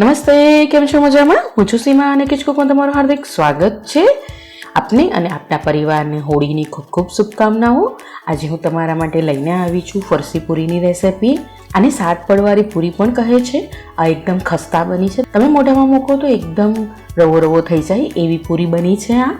નમસ્તે, કેમ છો મજામાં? હું છું સીમા અને કિચકુકમાં તમારું હાર્દિક સ્વાગત છે. આપને અને આપના પરિવારને હોળીની ખૂબ ખૂબ શુભકામનાઓ. આજે હું તમારા માટે લઈને આવી છું ફરસી પૂરીની રેસિપી આને સાત પડવાળી પૂરી પણ કહે છે. આ એકદમ ખસ્તા બની છે. તમે મોઢામાં મૂકો તો એકદમ રવો રવો થઈ જાય એવી પૂરી બની છે આ.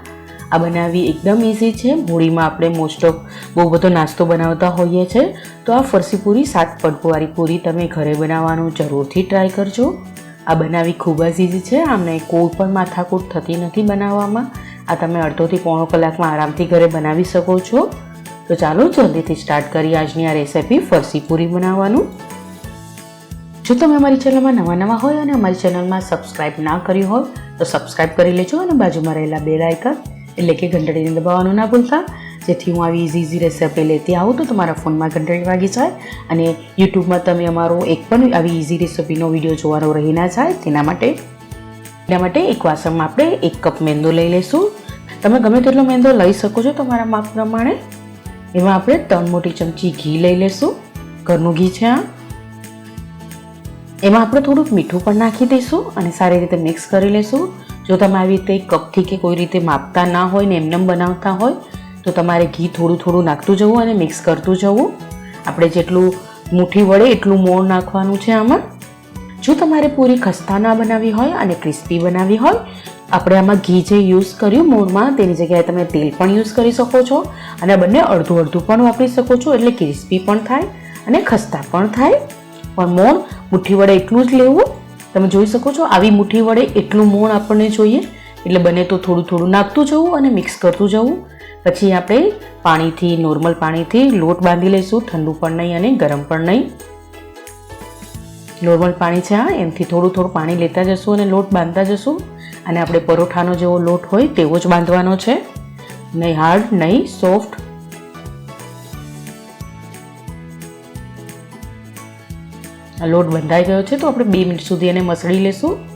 આ બનાવવી એકદમ ઇઝી છે. હોળીમાં આપણે મોસ્ટ ઓફ બહુ બધો નાસ્તો બનાવતા હોઈએ છીએ તો આ ફરસી પૂરી સાત પડવાળી પૂરી તમે ઘરે બનાવવાનું જરૂરથી ટ્રાય કરજો. આ બનાવવી ખૂબ જ ઇઝી છે. આમને કોઈ પણ માથાકૂટ થતી નથી બનાવવામાં. આ તમે અડધોથી પોણો કલાકમાં આરામથી ઘરે બનાવી શકો છો. તો ચાલો જલ્દીથી સ્ટાર્ટ કરીએ આજની આ રેસિપી ફરસી પૂરી બનાવવાનું. જો તમે અમારી ચેનલમાં નવા નવા હોય અને અમારી ચેનલમાં સબસ્ક્રાઇબ ના કર્યું હોય, તો સબસ્ક્રાઇબ કરી લેજો અને બાજુમાં રહેલા બે આઇકન એટલે કે ઘંટડીને દબાવવાનું ના ભૂલતા. જેથી હું આવી ઇઝી ઇઝી રેસિપી લેતી આવું તો તમારા ફોનમાં ઘંટડી વાગી જાય અને યુટ્યુબમાં તમે અમારો એક પણ આવી ઇઝી રેસિપીનો વીડિયો જોવાનો રહી ના જાય તેના માટે એના માટે એક વાસણમાં આપણે એક કપ મેંદો લઈ લઈશું. તમે ગમે તેટલો મેંદો લઈ શકો છો તમારા માપ પ્રમાણે. એમાં આપણે ત્રણ મોટી ચમચી ઘી લઈ લઈશું. ઘરનું ઘી છે આ. એમાં આપણે થોડુંક મીઠું પણ નાખી દઈશું અને સારી રીતે મિક્સ કરી લઈશું. જો તમે આવી રીતે કપથી કે કોઈ રીતે માપતા ના હોય ને એમનેમ બનાવતા હોય તો તમારે ઘી થોડું થોડું નાખતું જવું અને મિક્સ કરતું જવું. આપણે જેટલું મુઠ્ઠી વડે એટલું મોણ નાખવાનું છે આમાં. જો તમારે પૂરી ખસ્તા ના બનાવવી હોય અને ક્રિસ્પી બનાવી હોય, આપણે આમાં ઘી જે યુઝ કર્યું મોણમાં, તેની જગ્યાએ તમે તેલ પણ યુઝ કરી શકો છો અને બંને અડધું અડધું પણ વાપરી શકો છો એટલે ક્રિસ્પી પણ થાય અને ખસ્તા પણ થાય. પણ મોણ મુઠ્ઠી વડે એટલું જ લેવું. તમે જોઈ શકો છો આવી મુઠ્ઠી વડે એટલું મોણ આપણને જોઈએ. એટલે બને તો થોડું થોડું નાખતું જવું અને મિક્સ કરતું જવું. પછી આપણે પાણીથી નોર્મલ પાણીથી લોટ બાંધી લઈશું, ઠંડુ પણ નહીં અને ગરમ પણ નહીં. નોર્મલ પાણી છે આ, એમથી થોડું થોડું પાણી લેતા જશું અને લોટ બાંધતા જશું. અને આપણે પરોઠાનો જેવો લોટ હોય તેવો જ બાંધવાનો છે. નહીં હાર્ડ નહીં સોફ્ટ લોટ બંધાઈ ગયો છે, તો આપણે બે મિનિટ સુધી એને મસળી લેશું.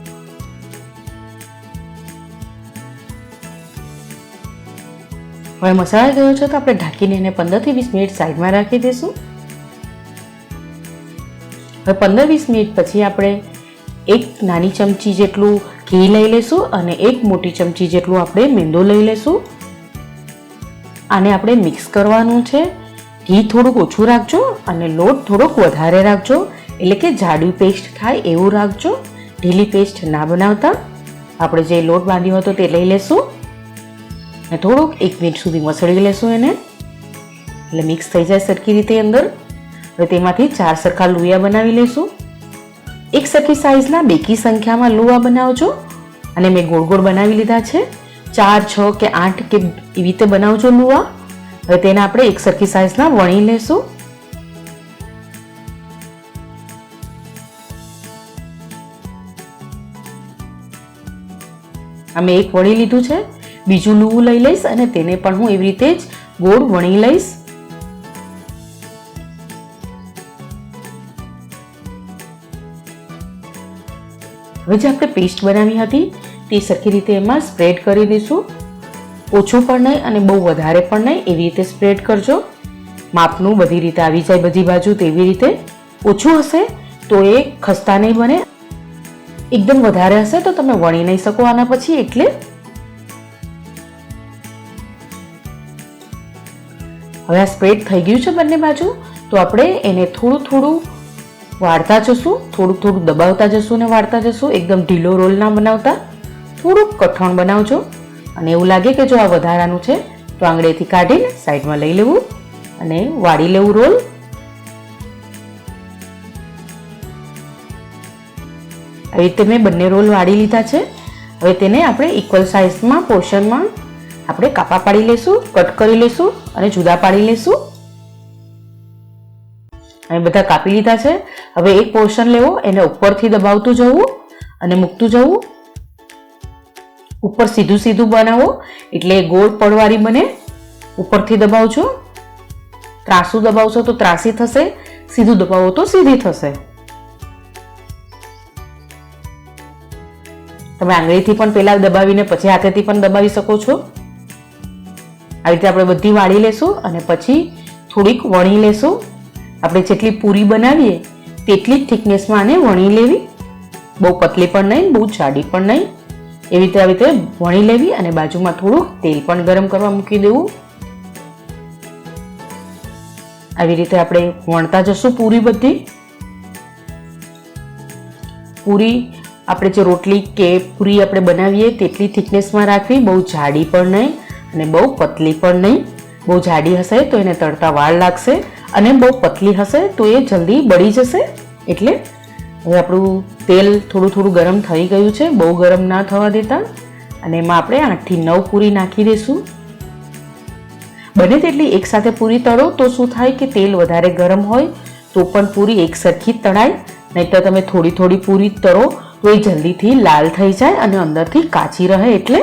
હવે મસાલા ગયો છે તો આપણે ઢાંકીને એને પંદરથી વીસ મિનિટ સાઈડમાં રાખી દઈશું. હવે પંદર વીસ મિનિટ પછી આપણે એક નાની ચમચી જેટલું ઘી લઈ લઈશું અને એક મોટી ચમચી જેટલું આપણે મેંદો લઈ લઈશું. આને આપણે મિક્સ કરવાનું છે. ઘી થોડુંક ઓછું રાખજો અને લોટ થોડોક વધારે રાખજો. એટલે કે જાડું પેસ્ટ થાય એવું રાખજો. ઢીલી પેસ્ટ ના બનાવતા. આપણે જે લોટ બાંધ્યો હતો તે લઈ લેશું અને થોડુંક એક મિનિટ સુધી મસળી લેશું એને. એટલે મિક્સ થઈ જાય સરખી રીતે અંદર. હવે તેમાંથી ચાર સરખા લુયા બનાવી લઈશું. એક સરખી સાઇઝના બેકી સંખ્યામાં લુવા બનાવજો. અને મેં ગોળ ગોળ બનાવી લીધા છે. ચાર, છ કે આઠ કે એવી રીતે બનાવજો લુવા. હવે તેને આપણે એક સરખી સાઇઝના વણી લેશું. અમે એક વણી લીધું છે. બીજું લૂવું લઈ લઈશ અને તેને પણ હું એવી રીતે જ ગોળ વણી લઈશ. હવે જે આપણે પેસ્ટ બનાવી હતી તે સરખી રીતે એમાં સ્પ્રેડ કરી દઈશું. ઓછું પણ નહીં અને બહુ વધારે પણ નહીં, એવી રીતે સ્પ્રેડ કરજો. માપનું બધી રીતે આવી જાય બધી બાજુ તેવી રીતે. ઓછું હશે તો એ ખસ્તા નહીં બને. એકદમ વધારે હશે તો તમે વણી નહીં શકો આના પછી એટલે હવે આ સ્પ્રેડ થઈ ગયું છે બંને બાજુ, તો આપણે એને થોડું થોડું વાળતા જશું, થોડુંક થોડુંક દબાવતા જશું અને વાળતા જશું, એકદમ ઢીલો રોલ ના બનાવતા. થોડુંક કઠણ બનાવજો, અને એવું લાગે કે જો આ વધારાનું છે, તો આંગળીથી કાઢીને સાઈડમાં લઈ લેવું અને વાળી લેવું રોલ. આવી રીતે મેં બંને રોલ વાળી લીધા છે. હવે તેને આપણે ઇક્વલ સાઇઝમાં પોર્શનમાં આપણે કાપા પાડી લઈશું કટ કરી લઈશું અને જુદા પાડી લઈશું અને બધા કાપી લીધા છે. હવે એક પોર્શન લેવો, એને ઉપરથી દબાવતું જવું અને મૂકતું જવું. ઉપર સીધું સીધું બનાવો, એટલે ગોળ પડવારી બને. ઉપરથી દબાવજો. ત્રાસું દબાવશો તો ત્રાસી થશે, સીધું દબાવો તો સીધી થશે. તમે આંગળીથી પણ પહેલાં દબાવીને પછી હાથેથી પણ દબાવી શકો છો. આવી રીતે આપણે બધી વાળી લેશું અને પછી થોડીક વણી લેશું. આપણે જેટલી પૂરી બનાવીએ તેટલી જ થિકનેસમાં આને વણી લેવી. બહુ પતલી પણ નહીં, બહુ જાડી પણ નહીં. એવી રીતે આવી રીતે વણી લેવી અને બાજુમાં થોડુંક તેલ પણ ગરમ કરવા મૂકી દેવું. આવી રીતે આપણે વણતા જશું પૂરી બધી. પૂરી આપણે જે રોટલી કે પૂરી આપણે બનાવીએ તેટલી થિકનેસમાં રાખવી, બહુ જાડી પણ નહીં. અને બહુ પતલી પણ નહીં. બહુ જાડી હશે તો એને તળતા વાળ લાગશે અને બહુ પતલી હશે તો એ જલ્દી બળી જશે. એટલે હવે આપણું તેલ થોડું થોડું ગરમ થઈ ગયું છે, બહુ ગરમ ના થવા દેતા. અને એમાં આપણે આઠથી નવ પૂરી નાખી દઈશું. બને તેટલી એકસાથે પૂરી તળો તો શું થાય કે તેલ વધારે ગરમ હોય તો પણ પૂરી એક સરખી તળાય નહીંતર તમે થોડી થોડી પૂરી તળો તો એ જલ્દીથી લાલ થઈ જાય અને અંદરથી કાચી રહે એટલે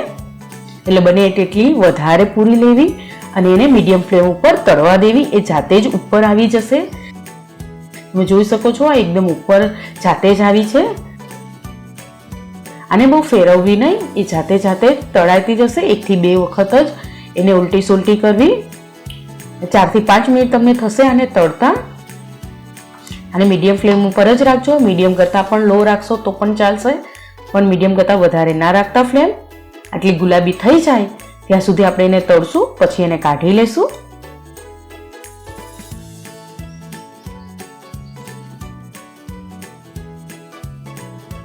એટલે બને તેટલી વધારે પૂરી લેવી અને એને મીડિયમ ફ્લેમ ઉપર તળવા દેવી. એ જાતે જ ઉપર આવી જશે. તમે જોઈ શકો છો આ એકદમ ઉપર જાતે જ આવી છે. આને બહુ ફેરવવી નહીં, એ જાતે જાતે તળાતી જશે. એકથી બે વખત જ એને ઉલટી સુલટી કરવી. ચારથી પાંચ મિનિટ તમને થશે આને તળતા. અને મીડિયમ ફ્લેમ ઉપર જ રાખજો. મીડિયમ કરતાં પણ લો રાખશો તો પણ ચાલશે. પણ મીડિયમ કરતાં વધારે ના રાખતા ફ્લેમ. આટલી ગુલાબી થઈ જાય, ત્યાં સુધી આપણે એને તળશું, પછી એને કાઢી લેશું.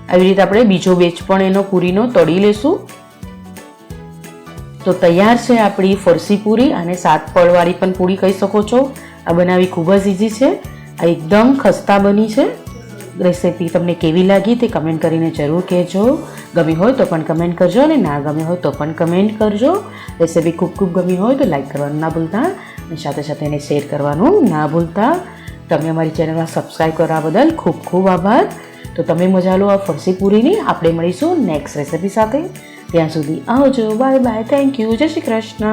આવી રીતે આપણે બીજો બેચ પણ એનો પૂરીનો તળી લેશું. તો તૈયાર છે આપણી ફરસી પૂરી અને સાત પળવાળી પણ પૂરી કહી શકો છો. આ બનાવવી ખૂબ જ ઇઝી છે. આ એકદમ ખસ્તા બની છે. રેસીપી તમને કેવી લાગી તે કમેન્ટ કરીને જરૂર કહેજો. ગમી હોય તો પણ કમેન્ટ કરજો અને ના ગમી હોય તો પણ કમેન્ટ કરજો. રેસીપી ખૂબ ખૂબ ગમી હોય તો લાઇક કરવાનું ના ભૂલતા અને સાથે સાથે એને શેર કરવાનું ના ભૂલતા. તમે અમારી ચેનલમાં સબસ્ક્રાઈબ કરવા બદલ ખૂબ ખૂબ આભાર. તો તમે મજા લો આ ફરસી પૂરીની. આપણે મળીશું નેક્સ્ટ રેસીપી સાથે. ત્યાં સુધી આવજો. બાય બાય થેન્ક યુ જય શ્રી કૃષ્ણ.